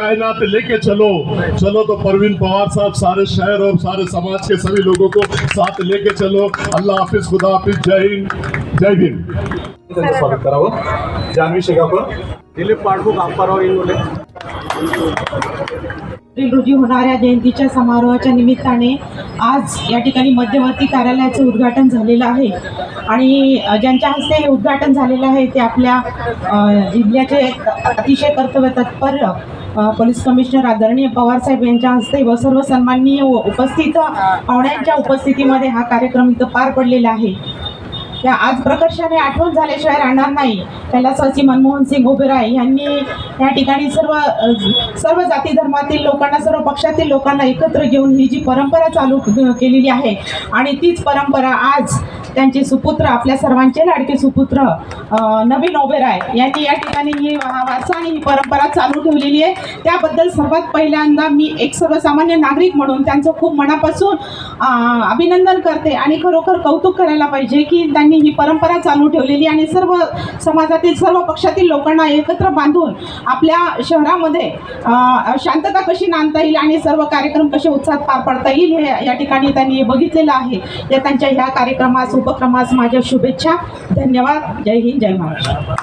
कायनात लेके चलो। चलो तो परवीन पवार साहब सारे शहर और सारे समाज के सभी लोगों को साथ लेके चलो। अल्लाह हाफिज खुदा हाफिज जय हिंद जय भीम। त्यांचं स्वागत करावं. जान्हवी शेगावकर दिलीप पाठबुक अंपाराव इंगोले रोजी होणाऱ्या जयंतीच्या समारोहाच्या निमित्ताने आज या ठिकाणी मध्यवर्ती कार्यालयाचं उद्घाटन झालेलं आहे. आणि ज्यांच्या हस्ते हे उद्घाटन झालेलं आहे ते आपल्या जिल्ह्याचे अतिशय कर्तव्य तत्पर पोलीस कमिशनर आदरणीय पवारसाहेब यांच्या हस्ते व सर्व सन्माननीय उपस्थित पाहुण्यांच्या उपस्थितीमध्ये हा कार्यक्रम इथं पार पडलेला आहे. त्या आज प्रकर्षाने आठवण झाल्याशिवाय राहणार नाही. कैलासवासी मनमोहन सिंग ओबेराय यांनी या ठिकाणी सर्व सर्व जाती धर्मातील लोकांना सर्व पक्षातील लोकांना एकत्र घेऊन ही जी परंपरा चालू केलेली आहे आणि तीच परंपरा आज त्यांचे सुपुत्र आपल्या सर्वांचे लाडके सुपुत्र नवीन ओबेराय यांनी या ठिकाणी ही वारसा आणि ही परंपरा चालू ठेवलेली आहे. त्याबद्दल सर्वात पहिल्यांदा मी एक सर्वसामान्य नागरिक म्हणून त्यांचं खूप मनापासून अभिनंदन करते आणि खरोखर कौतुक करायला पाहिजे की त्यांनी ही परंपरा चालू ठेवलेली आणि सर्व समाजात समाजातील सर्व पक्षातील लोकांना एकत्र बांधून आपल्या शहरामध्ये शांतता कशी नांदता येईल आणि सर्व कार्यक्रम कसे उत्साहात पार पाडता येईल हे या ठिकाणी त्यांनी बघितलेलं आहे. या त्यांच्या ह्या कार्यक्रमास उपक्रमास माझ्या शुभेच्छा. धन्यवाद. जय हिंद जय महाराष्ट्र.